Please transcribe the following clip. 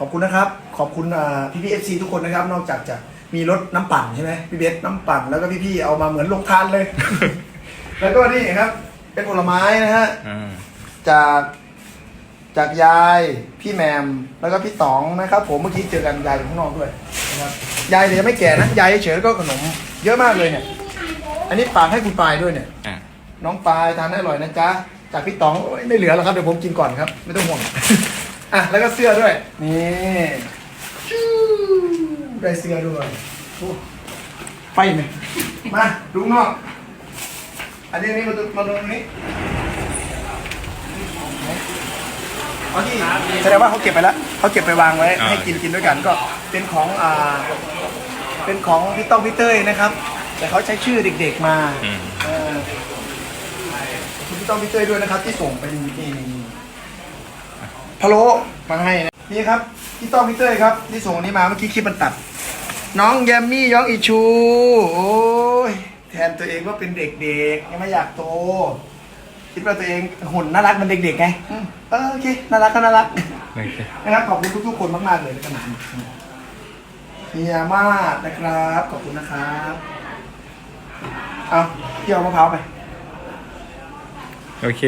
ขอบคุณนะครับ ขอบคุณพี่พี่เอฟซีทุกคนนะครับ นอกจากจะมีรถน้ำปั่นใช่ไหมพี่เบสน้ำปั่นแล้วก็พี่พี่ๆเอามาเหมือนลงทานเลย แล้วก็นี่ครับ เป็นผลไม้นะฮะอ่าจากจากยายพี่แมมแล้วก็พี่ต๋องนะครับผมเมื่อกี้เจอกันยายอยู่ข้างนอกด้วยนะครับยายเดี๋ยวยังไม่แก่นะยายเฉยๆแล้วก็ขนม เยอะมากเลยเนี่ย อันนี้ฝากให้คุณปายด้วยเนี่ยอ่าน้องปายทานให้อร่อยนะจ๊ะจากพี่ต๋องโอ้ยไม่เหลือแล้วครับเดี๋ยวผมกินก่อนครับ ไม่ต้องห่วง อะแล้วก็เสื้อด้วย นี่ชู้ได้เสื้อด้วยโอ้ไปไหมมาดูข้างนอก อันนี้อันนี้มาดูมาดูตรงนี้เอาที่แสดงว่าเขาเก็บไปแล้วเขาเก็บไปวางไว้ให้กินกินด้วยกันก็เป็นของอ่าเป็นของพี่ต้องพี่เต้ยนะครับ แต่เขาใช้ชื่อเด็กๆมาอืม เออขอบคุณพี่ต้องพี่เต้ยด้วยนะครับ ที่ส่งเป็นนี่ พะโล้มาให้นะนี่ครับพี่ต้องพี่เต้ยครับที่ส่งอันนี้มาเมื่อกี้คลิปมันตัด น้องแยมมี่ยองอิชูโอ้ยแทนตัวเองว่าเป็นเด็กๆยังไม่อยากโต คิดว่าตัวเองหุ่นน่ารักเหมันเด็กๆไงอืมเออโอเคน่ารักก็น่ารัก โอเคนะครับขอบคุณทุกๆคนมากๆเลยในขณะนี้เฮียมากนะครับ ขอบคุณนะครับเอาเที่ยวมะพร้าวไป โอเค